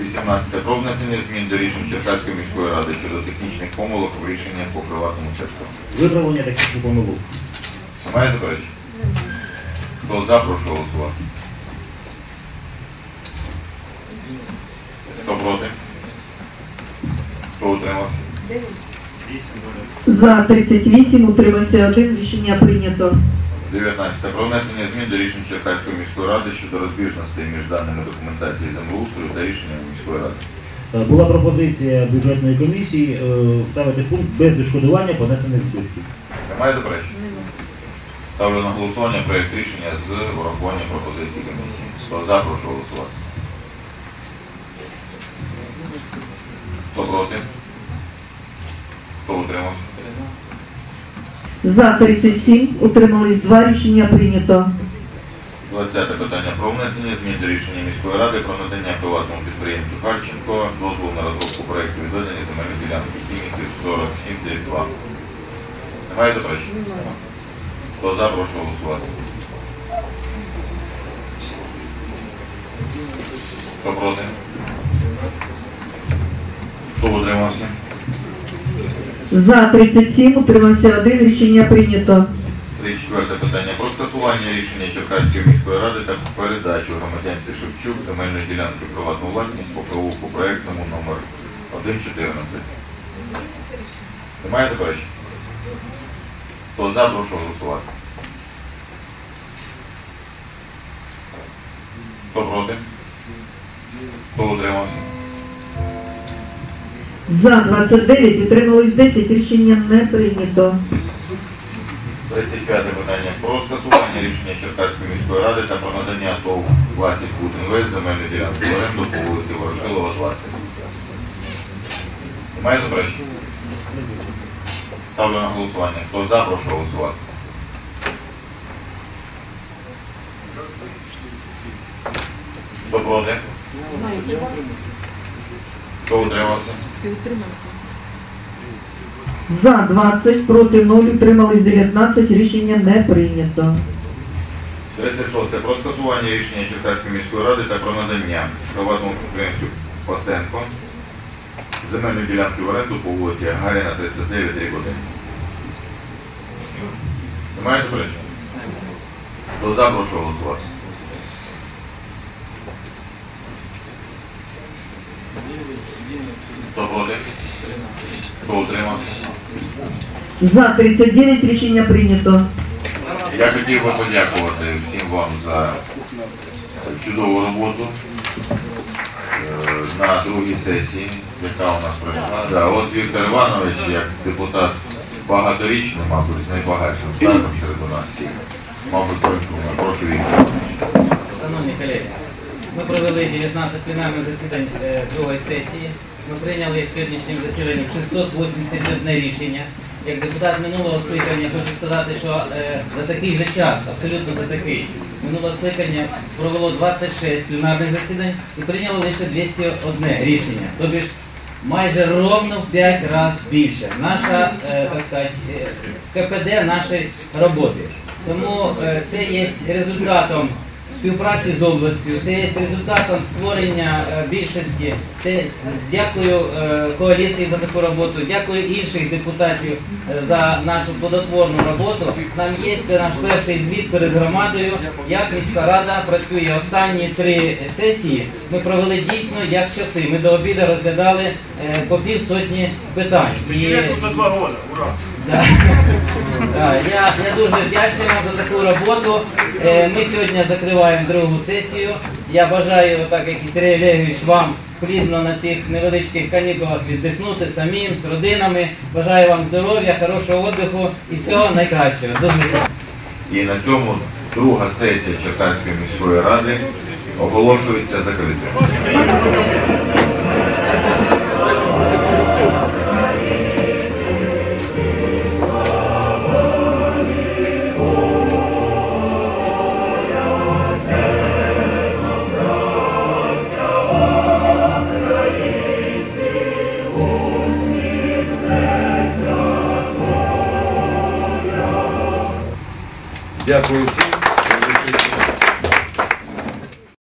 18. Про внесення змін до рішень Черкаської міської ради щодо технічних помилок в рішеннях по приватному сектору. Виправлення таких помилок. Немає заперечень? Хто за, прошу голосувати. Хто проти? Хто утримався? За 38, утримався 1, рішення прийнято. 19. Про внесення змін до рішень Черкаської міської ради щодо розбіжностей між даними документації землеустрою та рішеннями міської ради. Е, Була пропозиція бюджетної комісії е, вставити пункт без відшкодування понесених збитків. Немає заперечень? Ставлю на голосування проєкт рішення з урахуванням пропозицій комісії. Хто за, прошу голосувати. Хто проти? Хто утримався? За 37, утримались 2, рішення прийнято. 20 питання про внесення змін до рішення міської ради про надання приватному підприємцю Харченко дозволу на розробку проєкту відведення земельної ділянки хіміків 47 2. Немає заперечень? Хто за, прошу голосувати. Хто проти? Хто утримався? За 37, утримався 1, рішення прийнято. 34 питання про скасування рішення Черкаської міської ради та передачу громадянці Шевчук земельної ділянки приватну власність по провулку проектному номер 114. Немає заперечень? Хто за, прошу голосувати. Хто проти? Хто утримався? За 29, утримались 10, рішення не прийнято. 35 питання про скасування рішення Черкаської міської ради та про надання ТОВ Класік Путінвест земельної ділянки в оренду по вулиці Ворошилова, 20. Немає заперечень? Ставлю на голосування. Хто за, прошу голосувати. Хто проти? Хто утримався? За 20, проти 0, утримались 19, рішення не прийнято. 36. Про скасування рішення Черкаської міської ради та про надання приватному підприємцю Пасенко земельної ділянки в оренду по вулиці Гаріна 39 3 години. Немає заперечень? Хто за, прошу голосувати. Хто проти? Хто утримався? За 39, рішення прийнято. Я хотів би подякувати всім вам за чудову роботу е, на другій сесії, яка у нас пройшла. Да, от Віктор Іванович, як депутат багаторічний, мабуть, з найбагатшим стажем серед у нас всіх. Мабуть. Прошу Віктор Іванович. Шановні колеги, ми провели 19 пленарних засідань е, другої сесії. Ми прийняли сьогоднішнім засіданням 681 рішення. Як депутат минулого скликання хочу сказати, що е, за такий же час, абсолютно за такий, минуле скликання провело 26 пленарних засідань і прийняло лише 201 рішення. Тобто майже ровно в 5 разів більше. Наша, е, так сказати, КПД нашої роботи. Тому це є результатом співпраці з областю, це є результатом створення е, більшості. Це дякую е, коаліції за таку роботу, дякую інших депутатів е, за нашу плодотворну роботу. Нам є це наш перший звіт перед громадою, як міська рада працює останні три сесії. Ми провели дійсно як часи. Ми до обіду розглядали по пів сотні питань. І, Да. Да, я, я дуже вдячний вам за таку роботу. Ми сьогодні закриваємо другу сесію. Я бажаю, так як і Сергій вам плідно на цих невеличких канікулах віддихнути самим, з родинами. Бажаю вам здоров'я, хорошого віддиху і всього найкращого. До зустрічі. І на цьому друга сесія Черкаської міської ради оголошується закритою. Дякую всім.